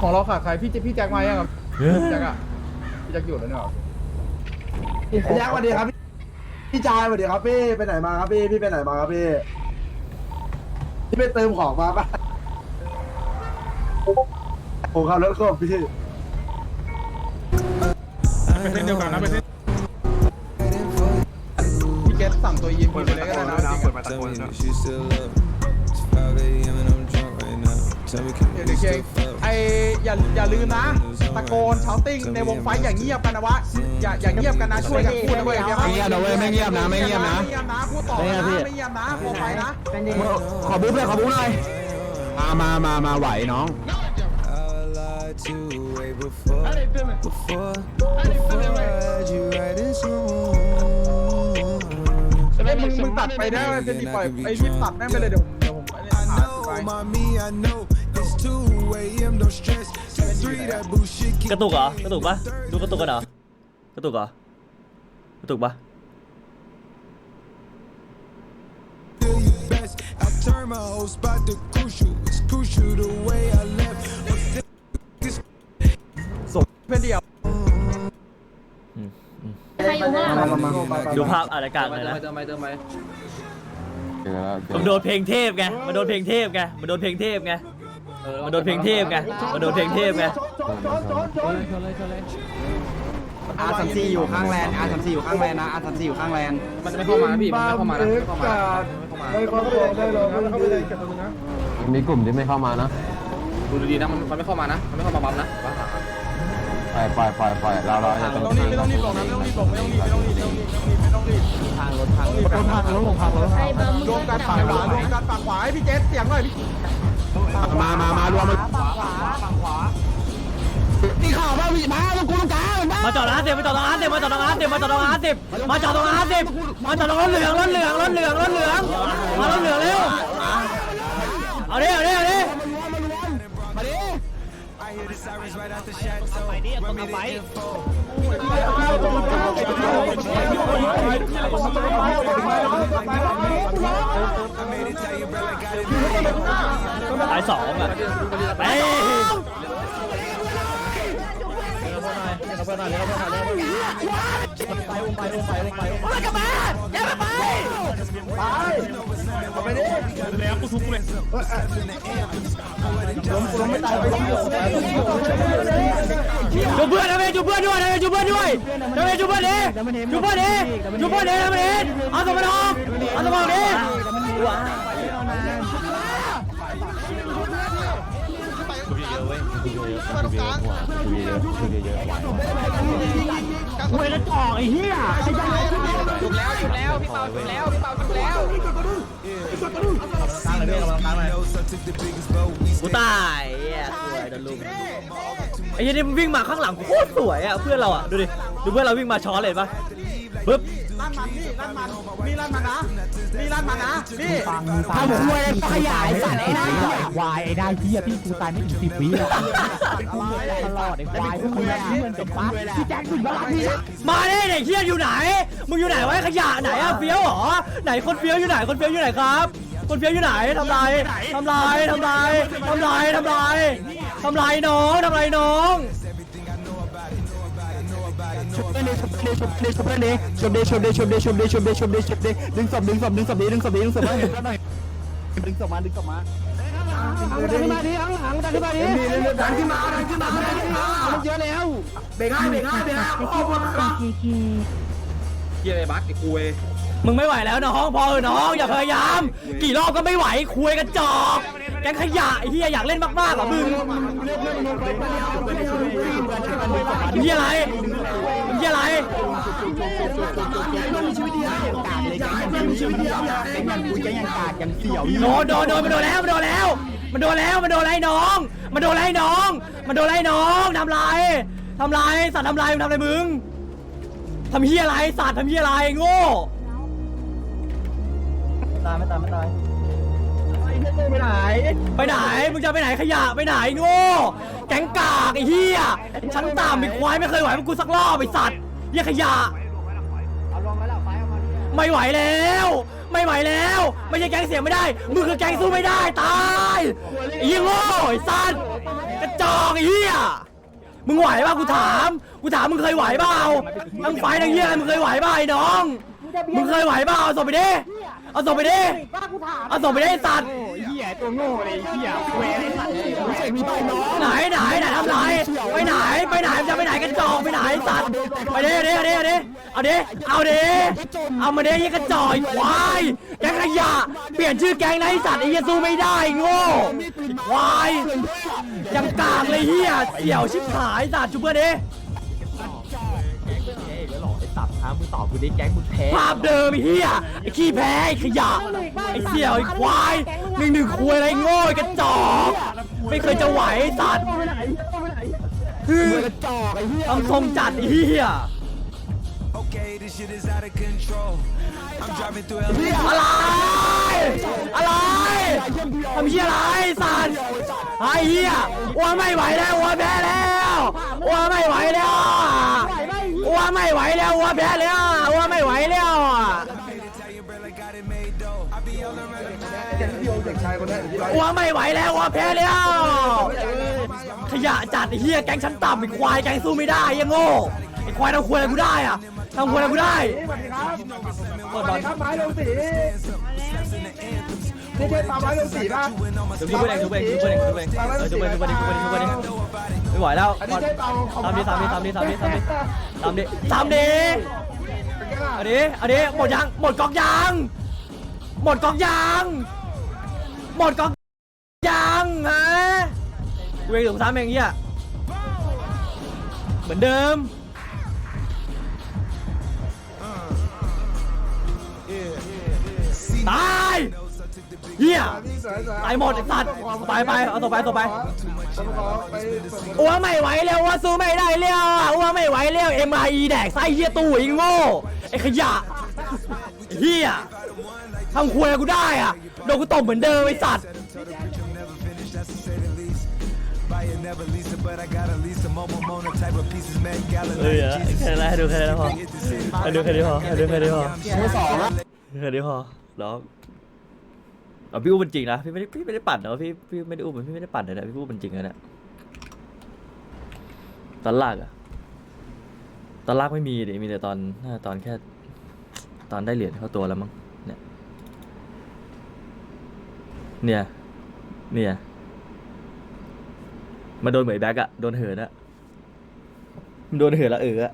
ของเราขาดใครพี่พี่แจ็คมายังครับพี่แจ็คอะพี่แจ็คอยู่แล้วเนี่ยเหรอพี่แจ็คสวัสดีครับพี่พี่จายสวัสดีครับพี่ไปไหนมาครับพี่พี่ไปไหนมาครับพี่พี่ไปเติมของมาปะผมขับรถกบพี่เป็นเส้นเดียวกันนะเป็นเส้นพี่เกตสั่งตัวยีนไปเลยก็ได้นะจริงอะ Tell me that she still up. It's 5 a.m. and I'm drunk right now. Tell me, can เดี๋ we ยวเดี๋ ยว get เก่ง stuff up? ไออย่าอย่าลืมนะ ตะโกนชาวติ้งในวงไฟอย่าเงียบกันนะวะอย่าอย่าเงียบกันนะช่วยกันพูดนะเว้ยเดี๋ยวไม่เงียบนะเว้ยไม่เงียบนะไม่เงียบนะไม่เงียบนะพูดต่อนะไม่เงียบนะวงไฟนะขอบุ๊บเลยขอบุ๊บหน่อยมามามามาไหวน้อง I lied to you way before. Before, before I had you right in someone. ไอ้ยมึงมึงตัดไปได้ไหมเป็นดีปล่อยไอ้พี่ตัดแม่งไปเลยเดี๋ยวเดี๋ยวผมไป I อ่า นไป know, mommy, I know. It's 2 a.m. Don't stress. It's 3 that bullshit. กระตุกเหรอกระตุกปะดูกระตุกกันเหรอกระตุกเหรอกระตุกปะ feel you best. I turn my whole spot to crucial. It's crucial the way I left. เพื่อนเดียวใครอยู่ข้างหลังมามามามาดูภาพอะไรกลางเลยนะเติมไปเติมไปมันโดนเพลงเทพไงมันโดนเพลงเทพไงมันโดนเพลงเทพไง มันโดนเพลงเทพไงมันโดนเพลงเทพไงอาร์สามสี่อยู่ข้างแลนอาร์สามสี่อยู่ข้างแลนนะอาร์สามสี่อยู่ข้างแลนมันจะไม่เข้ามานะพี่มันไม่เข้ามานะไม่เข้ามาไม่เข้ามาไม่เข้าได้เลยเข้าไปเลยเก็บตัวนึงนะมีกลุ่มที่ไม่เข้ามานะดูดีๆนะมันมันไม่เข้ามานะมันไม่เข้ามาบัมนะปล่อยปล่อยปล่อยปล่อยเราเราจะไม่ต้ต้อองงรีบไม่ต้องรีบลงนะไม่ต้องรีบลงไม่ต้องรีบไม่ต้องรีบไม่ต้องรีบไม่ต้องรีบทางรถทางรถทางรถทางรถใครเบอร์มึงรวมกันปากขวารวมกันปากขวาให้พี่เจสเสียงหน่อยพี่ มามามารวมมันตีข่าวมาวิมาตรงกูตรงกลางเห็นปะมาจอดร้านเต็มมาจอดร้านเต็มมาจอดร้านเต็มมาจอดร้านเต็มมาจอดร้านเต็มมาจอดรถเหลืองรถเหลืองรถเหลืองรถเหลืองมารถเหลืองเร็วเอาดิเอาดิเอาดิ I hear the sirens right out the chateau. Run me the info. I ายสองอะไปเพื่อนหน่อยเพื่อนหน่อยเพื่อนหน่อยไปลงไปลงไปลงไปลงไปกลับมาอย่าไปไปไปดิแล้วกูทุบเลยล้มกูล้มไม่ตายไปดิจุบเพื่อนนะเมย์จุบเพื่อนด้วยนะเมย์จุบเพื่อนด้วยนะเมย์จุบเพื่อนดิจุบเพื่อนดิจุบเพื่อนดินะเมย์เอาสมบัติออกเอาสมบัติออกดิว้าว เว้ยกูอะต่อไอ้เหี้ยไอ้ยังจุแล้วจุดแล้วพี่เปาจุดแล้วพี่เปาจุดแล้วตั้งเลยพี่เราตั้งเลกูตายสวยดันลุกไอ้ยันนี่วิ่งมาข้างหลังโคตรสวยอะเพื่อนเราอะดูดิดูเพื่อนเราวิ่งมาช้อนเลยปะปึ๊บ ลั่นมันนี่ลั่นมันนี่ลั่นมันนะนี่ลั่นมันนะนี่ทำควยขยายสัตว์ไอ้ได้ควายไอ้ได้ที่พี่กูตายไม่ถึงสิบวิอะตลอดไอ้ควายพวกมึงเพื่อนจบปะพี่แจ็คถึงบ้านพี่มาดิเด็กเฮียอยู่ไหนมึงอยู่ไหนวะไอ้ขยะไหนอะเฟี้ยวเหรอไหนคนเฟี้ยวอยู่ไหนคนเฟี้ยวอยู่ไหนครับคนเฟี้ยวอยู่ไหนทำลายทำลายทำลายทำลายทำลายทำลายน้องทำลายน้อง ชุบเพื่อนดิชุบเพื่อนดิชุบเพื่อนดิชุบเพื่อนดิชุบดชุบดิชุดชุบดิชุดชุบดิชุดิดึงศพดึงศพดึงศพดิดึงศพดิดึงศพมาดึงศพหน่อยดึงศพมาดึงศพมาดันขึ้นมาดิข้งหลังดันขึ้มาดิดันขึ้มาดันขึ้มาดันขึ้มามันเยอะแล้วเบรกให้เบรกให้เบรกให้ขอบวนครับเกียร์ไอ้บัสไอ้กูเอมึงไม่ไหวแล้วน้องพอเออน้องอย่าพยายาม กี่รอบก็ไม่ไหวคุยกันจอกแกงขยะไอ้เฮียอยากเล่นมากๆเหรอมึงเฮียอะไร เฮียอะไรมีชีวิตเดียวกาดเลยแกยังมีชีวิตเดียวแกยังกูแกยังกาดยังเสี่ยวโดนโดนโดนมันโดนแล้วมันโดนแล้ว มันโดนแล้วมันโดนไล่น้อง มันโดนไล่น้อง มันโดนไล่น้องทำไรทำไรสัตว์ทำไรมึงทำอะไรมึงทำเฮียอะไรสัตว์ทำเฮียอะไรโง่ตายไม่ตายไม่ตาย ไปไหนไปไหนมึงจะไปไหนขยะไปไหนโง่แก๊งกากไอ้เฮียชั้นต่ำไอ้ควายไม่เคยไหวพวกกูสักรอบไอ้สัตว์เฮียขยะ ไม่ไหวแล้ว ไม่ไหวแล้ว ไม่ใช่แก๊งเสียไม่ได้มึงคือแก๊งสู้ไม่ได้ตายไอ้เหี้ยโง่ไอ้สัตว์กระจอกไอ้เหี้ยมึงไหวป่ะกูถาม กูถามมึงเคยไหวเปล่าทั้งไฟทั้งเหี้ยมึงเคยไหวเปล่าไอ้น้อง มึงเคยไหวเปล่าเอาศพไปดิ เอาศพไปดิเอาศพไปดิไอ้สัตว์เหี้ยตัวโง่เลยเหี้ยเวรไม่ใช่มีตัวน้องไหนไหนไหนทำไรไปไหนไปไหนจะไปไหนกันจอกไปไหนสัตว์ไปดิเอาดิเอาดิเอาดิเอาดิเอาดิเอามาดิยี่กระจอกไอ้ควายแก๊งขยะเปลี่ยนชื่อแก๊งนะไอ้สัตว์ไอ้เหี้ยสู้ไม่ได้โง่ไอ้ควายยังกากเลยเฮียเสี่ยวชิบหายสัตว์จุ๊บเพื่อนดิ ภาพเดิมไอ้เหี้ยไอ้ขี้แพ้ไอ้ขยะไอ้เสี่ยวไอ้ควายหนึ่งหนึ่งคุยอะไรโง่ไอ้กระจอกไม่เคยจะไหวไอ้สัตว์คือกระจอกไอ้เหี้ยต้องทรงจัดไอ้เหี้ย Okay, this shit is out of control. I'm driving through LA. อะไร อะไรทำเหี้ยอะไรสัตว์ไอ้เหี้ยว่าไม่ไหวแล้วว่าแพ้แล้วว่าไม่ไหวแล้ว ว่าไม่ไหวแล้วว่าแพ้แล้วว่าไม่ไหวแล้ว Italian bread like I done made dough. I be all around the เด็กที่โยงเด็กชายคนนี้ที่ร้อยว่าไม่ไหวแล้วว่าแพ้แล้วขยะจัดไอ้เหี้ยแก๊งชั้นต่ำไอ้ควายแก๊งสู้ไม่ได้ไอ้โง่ไอ้ควายทำควยอะไรกูได้อะทำควยอะไรกูได้สวัสดีครับสวัสดีครับไม้ลงสีนี่ใช่ตาไม้ลงสีป่ะชุบเพื่อนเองชุบเองชุบเพื่อนเองชุบเองเออชุบเพื่อนชุบเพื่อนชุบเพื่อนชุบเพื่อน ไม่ไหวแล้วอันนี้ใช่เตาของตามดิตามดิตามดิตามดิตามดิตามดิตามดิอันนี้อันนี้หมดยังหมดกองยางหมดกองยางหมดกองยางฮะเวงถึงสามเองเหี้ยเหมือนเดิมตาย เฮียตายหมดไอ้สัตว์ไปไปเอาต่อไปต่อไปอ้วไม่ไหวแล้วอ้วสู้ไม่ได้แล้วอ้วไม่ไหวแล้วเอ็มไอแดกไส้เฮียตู้ไอ้โง่ไอ้ขยะเฮียทำควยกูได้อะโดนกูตบเหมือนเดิมไอ้สัตว์ Buy it, never lease it, but I got a lease a mobile mono type of pieces, Met Gala. เออแค่นั้นให้ดูแค่นั้นพอให้ดูแค่นี้พอให้ดูแค่นี้พอแค่นี้พอแล้ว เอาพี่อู้เป็นจริงนะพี่ไม่ได้พี่ไม่ได้ปั่นนะพี่พี่ไม่ได้อู้เหมือนพี่ไม่ได้ปั่นเลยนะพี่อู้เป็นจริงนะเนี่ยตอนลากอะตอนลากไม่มีเดิมีแต่ตอนน่าตอนแค่ ตอนได้เหรียญเข้าตัวแล้วมั้งเนี่ย เนี่ย เนี่ยมาโดนเหมยแบ็กอะโดนเหินอะโดนเหินล้วเอออะ